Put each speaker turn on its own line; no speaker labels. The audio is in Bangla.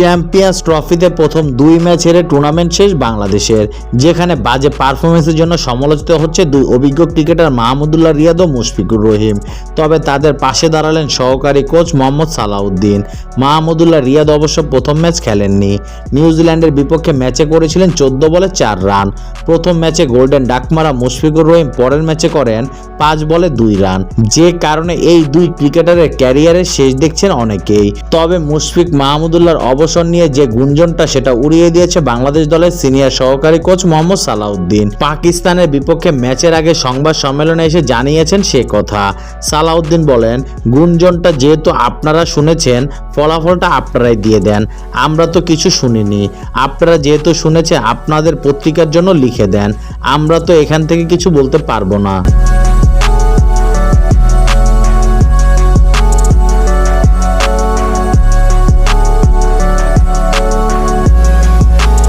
চ্যাম্পিয়ন্স ট্রফিতে প্রথম দুই ম্যাচ হেরে টুর্নামেন্ট শেষ বাংলাদেশের, যেখানে বাজে পারফরমেন্সের জন্য সমালোচিত হচ্ছে দুই অভিজ্ঞ ক্রিকেটার মাহমুদুল্লাহ রিয়াদ ও মুশফিকুর রহিম। তবে তাদের পাশে দাঁড়ালেন সহকারী কোচ মোহাম্মদ সালাউদ্দিন। মাহমুদুল্লাহ রিয়াদ অবশ্য প্রথম ম্যাচ খেলেননি। নিউজিল্যান্ডের বিপক্ষে ম্যাচে করেছিলেন চোদ্দ বলে চার রান। প্রথম ম্যাচে গোল্ডেন ডাকমারা মুশফিকুর রহিম পরের ম্যাচে করেন পাঁচ বলে দুই রান। যে কারণে এই দুই ক্রিকেটারের ক্যারিয়ারের শেষ দেখছেন অনেকেই। তবে মুশফিক মাহমুদুল্লাহর অবসর নিয়ে যে গুঞ্জনটা সেটা উড়িয়ে দিয়েছে বাংলাদেশ দলের সিনিয়র সহকারী কোচ মোহাম্মদ সালাউদ্দিন। পাকিস্তানের বিপক্ষে ম্যাচের আগে সংবাদ সম্মেলনে এসে জানিয়েছেন সে কথা। সালাউদ্দিন বলেন, গুঞ্জনটা যেহেতু আপনারা শুনেছেন, ফলাফলটা আপনারাই দিয়ে দেন। আমরা তো কিছু শুনিনি। আপনারা যেহেতু শুনেছেন, আপনাদের পত্রিকার জন্য লিখে দেন। আমরা তো এখান থেকে কিছু বলতে পারব না।